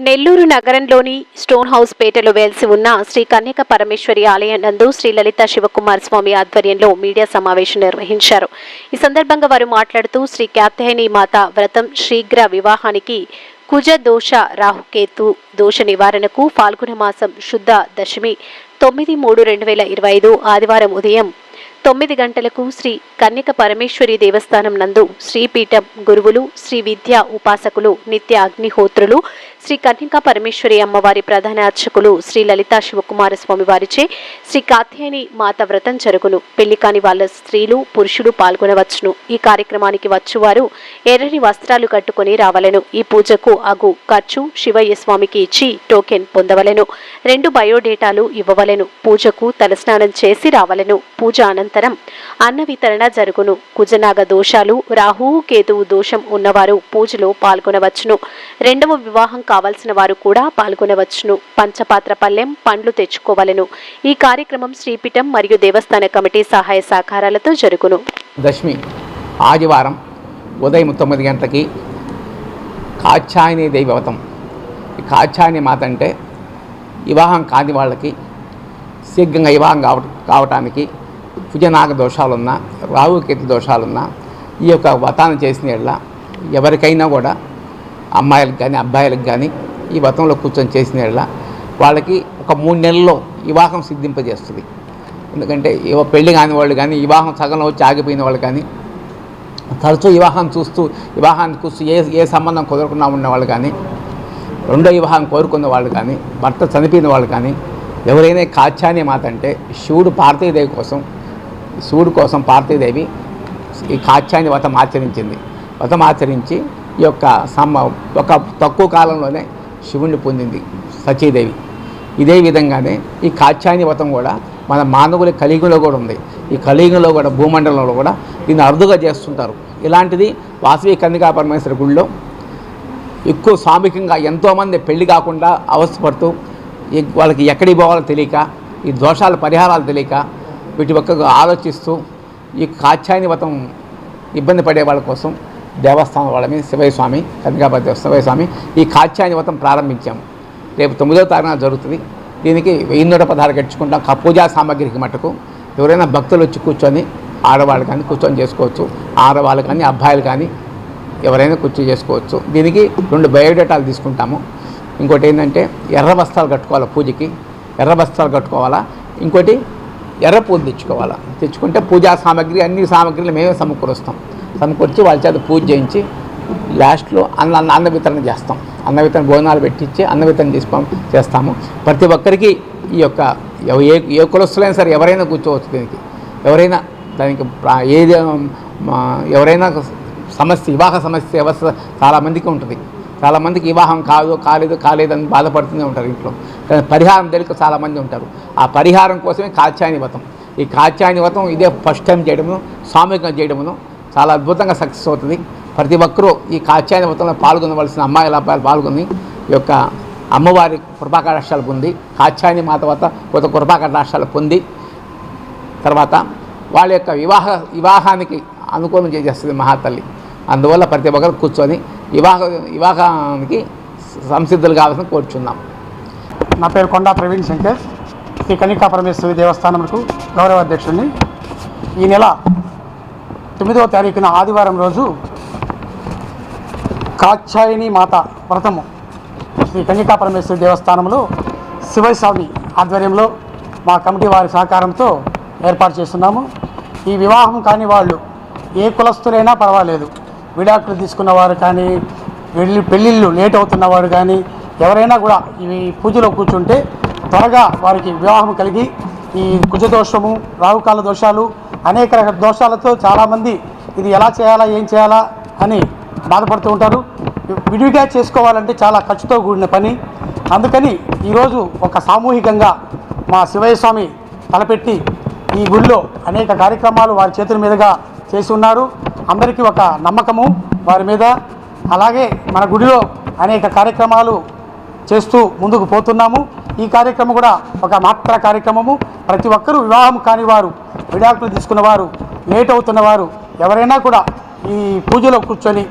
నెల్లూరు నగరంలోని stone house పేటలో వేల్సి ఉన్న శ్రీ కన్యక పరమేశ్వరి ఆలయం నందు శ్రీ లలిత శివకుమార్ స్వామి ఆధ్వర్యంలో మీడియా సమావేశం నిర్వహించారు. ఈ సందర్భంగా వారు మాట్లాడుతూ శ్రీ క్యాప్తహేని మాత వ్రతం శీఘ్ర వివాహానికి కుజ దోష రాహుకేతు దోష నివారణకు ఫాల్గుణ మాసం శుద్ధ దశమి తొమ్మిది మూడు రెండు వేల ఇరవై ఐదు ఆదివారం ఉదయం తొమ్మిది గంటలకు శ్రీ కన్యక పరమేశ్వరి దేవస్థానం నందు శ్రీపీఠం గురువులు శ్రీ విద్యా ఉపాసకులు నిత్య అగ్నిహోత్రులు శ్రీ కన్యక పరమేశ్వరి అమ్మవారి ప్రధాన అర్చకులు శ్రీ లలితా శివకుమార స్వామి వారిచే శ్రీ కాత్యాయని మాత వ్రతం జరుగును. పెళ్ళి కాని వాళ్ళ స్త్రీలు పురుషులు పాల్గొనవచ్చును. ఈ కార్యక్రమానికి వచ్చువారు ఎర్రని వస్త్రాలు కట్టుకొని రావలెను. ఈ పూజకు అగు ఖర్చు శివయ్య స్వామికి ఇచ్చి టోకెన్ పొందవలెను. రెండు బయోడేటాలు ఇవ్వవలెను. పూజకు తలస్నానం చేసి రావలెను. పూజ అనంతరం అనంతరం అన్న వితరణ జరుగును. కుజనాగ దోషాలు రాహువు కేతువు దోషం ఉన్నవారు పూజలో పాల్గొనవచ్చును. రెండవ వివాహం కావాల్సిన వారు కూడా పాల్గొనవచ్చును. పంచపాత్ర పల్లెం పండ్లు తెచ్చుకోవలెను. ఈ కార్యక్రమం శ్రీపీఠం మరియు దేవస్థాన కమిటీ సహాయ సహకారాలతో జరుగును. దశమి ఆదివారం ఉదయం తొమ్మిది గంటలకి కాచాయని దైవవతం. కాచాయని మాత అంటే వివాహం కాని వాళ్ళకి శీఘ్రంగా వివాహం కావ కావటానికి కుజనాగ దోషాలున్నా రాహుకేతు దోషాలున్నా ఈ యొక్క వ్రతాన్ని చేసిన ఎడల ఎవరికైనా కూడా అమ్మాయిలకు కానీ అబ్బాయిలకు కానీ ఈ వ్రతంలో కూర్చొని చేసిన ఎడల వాళ్ళకి ఒక మూడు నెలల్లో వివాహం సిద్ధింపజేస్తుంది. ఎందుకంటే ఏవో పెళ్ళి కాని వాళ్ళు కానీ వివాహం సగంలో వచ్చి ఆగిపోయిన వాళ్ళు కానీ తరచూ వివాహం చూస్తూ వివాహాన్ని చూస్తూ ఏ ఏ సంబంధం కుదరకుండా ఉన్నవాళ్ళు కానీ రెండో వివాహం కోరుకున్న వాళ్ళు కానీ భర్త చనిపోయిన వాళ్ళు కానీ ఎవరైనా కాచానే మాట అంటే శివుడు పార్థయదేవి కోసం శివుడు కోసం పార్వతీదేవి ఈ కాచ్యాని వ్రతం ఆచరించింది. వ్రతం ఆచరించి ఈ యొక్క సమ్మ ఒక తక్కువ కాలంలోనే శివుణ్ణి పొందింది సచీదేవి ఇదే విధంగానే ఈ కాచ్యాని వ్రతం కూడా మన మానవుల కలియుగంలో కూడా ఉంది. ఈ కలియుగంలో కూడా భూమండలంలో కూడా దీన్ని అరుదుగా చేస్తుంటారు. ఇలాంటిది వాసవి కన్నికా పరమేశ్వర గుడిలో ఎక్కువ సామికంగా ఎంతోమంది పెళ్ళి కాకుండా అవస్థపడుతూ వాళ్ళకి ఎక్కడికి పోవాలో తెలియక ఈ దోషాల పరిహారాలు తెలియక వీటి ఒక్క ఆలోచిస్తూ ఈ కాచాయని వ్రతం ఇబ్బంది పడే వాళ్ళ కోసం దేవస్థానం వాళ్ళని శివయ్య స్వామి కనకాపతి శివయ్య స్వామి ఈ కాచాయని వ్రతం ప్రారంభించాము రేపు తొమ్మిదో తారీఖున జరుగుతుంది. దీనికి వెయ్యి నూట పదహారు కట్టుకుంటాం పూజా సామాగ్రికి మటుకు ఎవరైనా భక్తులు వచ్చి కూర్చొని ఆడవాళ్ళు కానీ కూర్చొని చేసుకోవచ్చు. ఆడవాళ్ళు కానీ అబ్బాయిలు కానీ ఎవరైనా కూర్చొని చేసుకోవచ్చు. దీనికి రెండు బయోడేటాలు తీసుకుంటాము. ఇంకోటి ఏంటంటే ఎర్ర బస్తాలు కట్టుకోవాలి పూజకి. ఎర్ర బస్తాలు కట్టుకోవాలా? ఇంకోటి ఎర్ర పూలు తెచ్చుకోవాలా? తెచ్చుకుంటే పూజా సామాగ్రి అన్ని సామాగ్రిలు మేమే సమకూరుస్తాం. సమకూర్చి వాళ్ళ చేత పూజ చేయించి లాస్ట్లో అన్న అన్న అన్న వితరణ చేస్తాం. అన్న వితరణ భోజనాలు పెట్టించి అన్న వితరణ తీసుకో చేస్తాము. ప్రతి ఒక్కరికి ఈ యొక్క ఏ ఏ కులస్తులైనా సరే ఎవరైనా కూర్చోవచ్చు దీనికి. ఎవరైనా దానికి ఏది ఎవరైనా సమస్య వివాహ సమస్య వ్యవస్థ చాలామందికి ఉంటుంది. చాలామందికి వివాహం కాదు కాలేదు కాలేదని బాధపడుతూనే ఉంటారు ఇంట్లో. కానీ పరిహారం తెలియక చాలామంది ఉంటారు. ఆ పరిహారం కోసమే కాత్యాయని వ్రతం. ఈ కాత్యాయని వ్రతం ఇదే ఫస్ట్ టైం చేయడము సామూహికంగా చేయడమును చాలా అద్భుతంగా సక్సెస్ అవుతుంది. ప్రతి ఒక్కరూ ఈ కాత్యాయని వ్రతంలో పాల్గొనవలసిన అమ్మాయిల అబ్బాయిలు పాల్గొని ఈ యొక్క అమ్మవారి కృపాకటాక్షాలు పొంది కాత్యాయని మాత వద్ద కొత్త కృపాకటాక్షాలు పొంది తర్వాత వాళ్ళ యొక్క వివాహ వివాహానికి అనుకూలం చేసేస్తుంది మహాతల్లి. అందువల్ల ప్రతి ఒక్కరు కూర్చొని వివాహ వివాహానికి సంసిద్ధులు కావాల్సిన కోరుచున్నాం. నా పేరు కొండా ప్రవీణ్ శంకర్. శ్రీ కనికా పరమేశ్వరి దేవస్థానములకు గౌరవ అధ్యక్షుడిని. ఈ నెల తొమ్మిదవ తారీఖున ఆదివారం రోజు కాక్షాయిని మాత వ్రతము శ్రీ కన్యకా పరమేశ్వరి దేవస్థానంలో శివస్వామి ఆధ్వర్యంలో మా కమిటీ వారి సహకారంతో ఏర్పాటు చేస్తున్నాము. ఈ వివాహం కాని వాళ్ళు ఏ కులస్తులైనా పర్వాలేదు. విడాకులు తీసుకున్న వారు కానీ వెళ్ళి పెళ్ళిళ్ళు లేట్ అవుతున్న వారు కానీ ఎవరైనా కూడా ఈ పూజలో కూర్చుంటే త్వరగా వారికి వివాహం కలిగి ఈ కుజదోషము రాహుకాల దోషాలు అనేక రకాల దోషాలతో చాలామంది ఇది ఎలా చేయాలా ఏం చేయాలా అని బాధపడుతూ ఉంటారు. విడివిగా చేసుకోవాలంటే చాలా ఖర్చుతో కూడిన పని. అందుకని ఈరోజు ఒక సామూహికంగా మా శివయ్య స్వామి తలపెట్టి ఈ గుడిలో అనేక కార్యక్రమాలు వారి చేతుల మీదుగా చేసి ఉన్నారు. అందరికీ ఒక నమ్మకము వారి మీద. అలాగే మన గుడిలో అనేక కార్యక్రమాలు చేస్తూ ముందుకు పోతున్నాము. ఈ కార్యక్రమం కూడా ఒక మాత్ర కార్యక్రమము. ప్రతి ఒక్కరూ వివాహం కాని వారు విడాకులు తీసుకున్న వారు లేట్ అవుతున్న వారు ఎవరైనా కూడా ఈ పూజలో కూర్చొని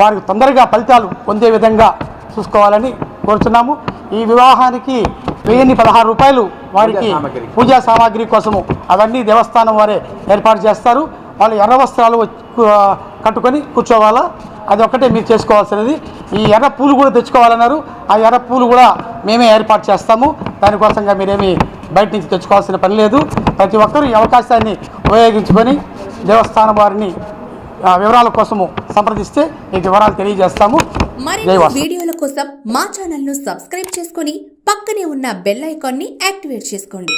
వారికి తొందరగా ఫలితాలు పొందే విధంగా చూసుకోవాలని కోరుతున్నాము ఈ వివాహానికి వెయ్యిన్ని పదహారు రూపాయలు వారికి పూజా సామాగ్రి. పూజా సామాగ్రి కోసము అవన్నీ దేవస్థానం వారే ఏర్పాటు చేస్తారు. వాళ్ళు ఎర్ర వస్త్రాలు కట్టుకొని కూర్చోవాలా? అది ఒక్కటే మీరు చేసుకోవాల్సినది. ఈ ఎర్ర పూలు కూడా తెచ్చుకోవాలన్నారు. ఆ ఎర్ర పూలు కూడా మేమే ఏర్పాటు చేస్తాము. దానికోసంగా మీరేమి బయట నుంచి తెచ్చుకోవాల్సిన పని లేదు. ప్రతి ఒక్కరూ ఈ అవకాశాన్ని ఉపయోగించుకొని దేవస్థానం వారిని వివరాల కోసము సంప్రదిస్తే మీకు వివరాలు తెలియజేస్తాము. వీడియోల కోసం మా ఛానల్ను సబ్స్క్రైబ్ చేసుకుని పక్కనే ఉన్న బెల్ ఐకాన్ని యాక్టివేట్ చేసుకోండి.